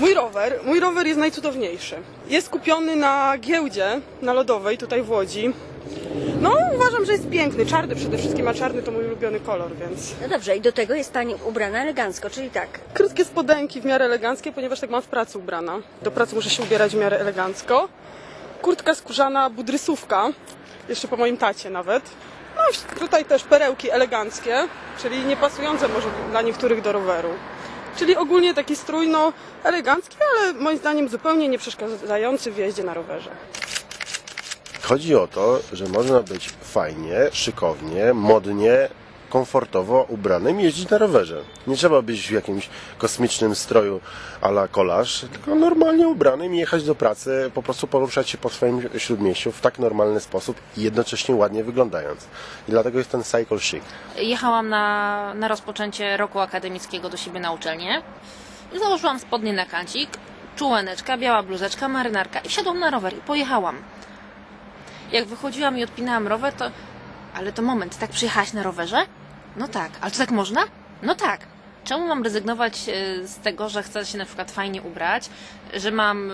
Mój rower, mój rower jest najcudowniejszy. Jest kupiony na giełdzie, na lodowej, tutaj w Łodzi. No, uważam, że jest piękny, czarny przede wszystkim, a czarny to mój ulubiony kolor, więc... No dobrze, i do tego jest pani ubrana elegancko, czyli tak. Krótkie spodenki w miarę eleganckie, ponieważ tak mam w pracy ubrana. Do pracy muszę się ubierać w miarę elegancko. Kurtka skórzana, budrysówka, jeszcze po moim tacie nawet. No tutaj też perełki eleganckie, czyli nie pasujące może dla niektórych do roweru. Czyli ogólnie taki strój, no elegancki, ale moim zdaniem zupełnie nie przeszkadzający w jeździe na rowerze. Chodzi o to, że można być fajnie, szykownie, modnie, komfortowo ubranym jeździć na rowerze. Nie trzeba być w jakimś kosmicznym stroju a la kolarz, tylko normalnie ubranym i jechać do pracy, po prostu poruszać się po swoim śródmieściu w tak normalny sposób i jednocześnie ładnie wyglądając. I dlatego jest ten cycle chic. Jechałam na, na rozpoczęcie roku akademickiego do siebie na uczelnię. Założyłam spodnie na kancik, czułeneczka, biała bluzeczka, marynarka i wsiadłam na rower i pojechałam. Jak wychodziłam i odpinałam rower, to... Ale to moment, tak przyjechałaś na rowerze? No tak. Ale to tak można? No tak. Czemu mam rezygnować e, z tego, że chcę się na przykład fajnie ubrać, że mam...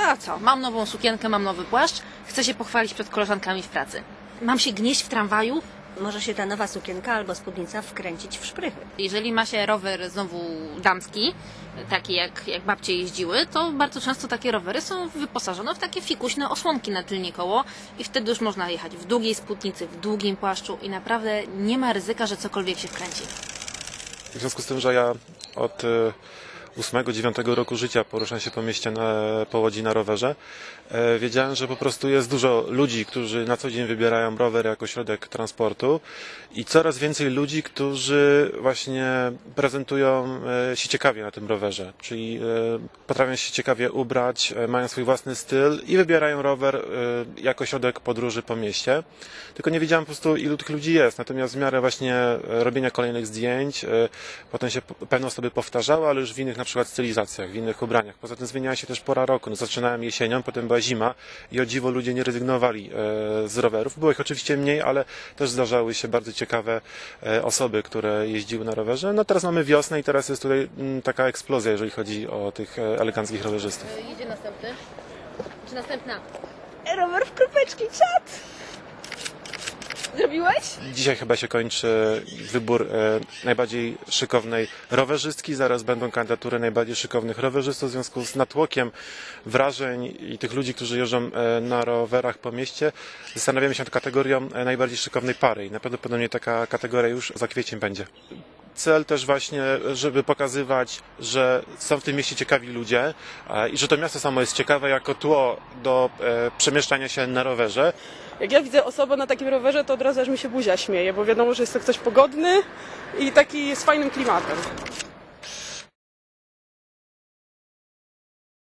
A co? Mam nową sukienkę, mam nowy płaszcz, chcę się pochwalić przed koleżankami w pracy. Mam się gnieść w tramwaju? Może się ta nowa sukienka albo spódnica wkręcić w szprychy. Jeżeli ma się rower znowu damski, taki jak, jak babcie jeździły, to bardzo często takie rowery są wyposażone w takie fikuśne osłonki na tylnie koło i wtedy już można jechać w długiej spódnicy, w długim płaszczu i naprawdę nie ma ryzyka, że cokolwiek się wkręci. W związku z tym, że ja od 8-9 roku życia poruszam się po mieście na, po Łodzi na rowerze, e, wiedziałem, że po prostu jest dużo ludzi, którzy na co dzień wybierają rower jako środek transportu i coraz więcej ludzi, którzy właśnie prezentują e, się ciekawie na tym rowerze, czyli e, potrafią się ciekawie ubrać, mają swój własny styl i wybierają rower jako środek podróży po mieście. Tylko nie wiedziałem po prostu ilu tych ludzi jest, natomiast w miarę właśnie robienia kolejnych zdjęć, potem się pewne osoby powtarzały, ale już w innych na przykład stylizacjach, w innych ubraniach. Poza tym zmieniała się też pora roku. No, zaczynałem jesienią, potem była zima i o dziwo ludzie nie rezygnowali e, z rowerów. Było ich oczywiście mniej, ale też zdarzały się bardzo ciekawe e, osoby, które jeździły na rowerze. No teraz mamy wiosnę i teraz jest tutaj mm, taka eksplozja, jeżeli chodzi o tych e, eleganckich rowerzystów. Jedzie następny. Czy następna? Rower w kropeczki, czad! Zrobiłeś? Dzisiaj chyba się kończy wybór e, najbardziej szykownej rowerzystki. Zaraz będą kandydatury najbardziej szykownych rowerzystów. W związku z natłokiem wrażeń i tych ludzi, którzy jeżdżą e, na rowerach po mieście, zastanawiamy się nad kategorią e, najbardziej szykownej pary. I najprawdopodobniej taka kategoria już za kwiecień będzie. Cel też właśnie, żeby pokazywać, że są w tym mieście ciekawi ludzie e, i że to miasto samo jest ciekawe jako tło do e, przemieszczania się na rowerze. Jak ja widzę osobę na takim rowerze, to od razu aż mi się buzia śmieje, bo wiadomo, że jest to ktoś pogodny i taki z fajnym klimatem.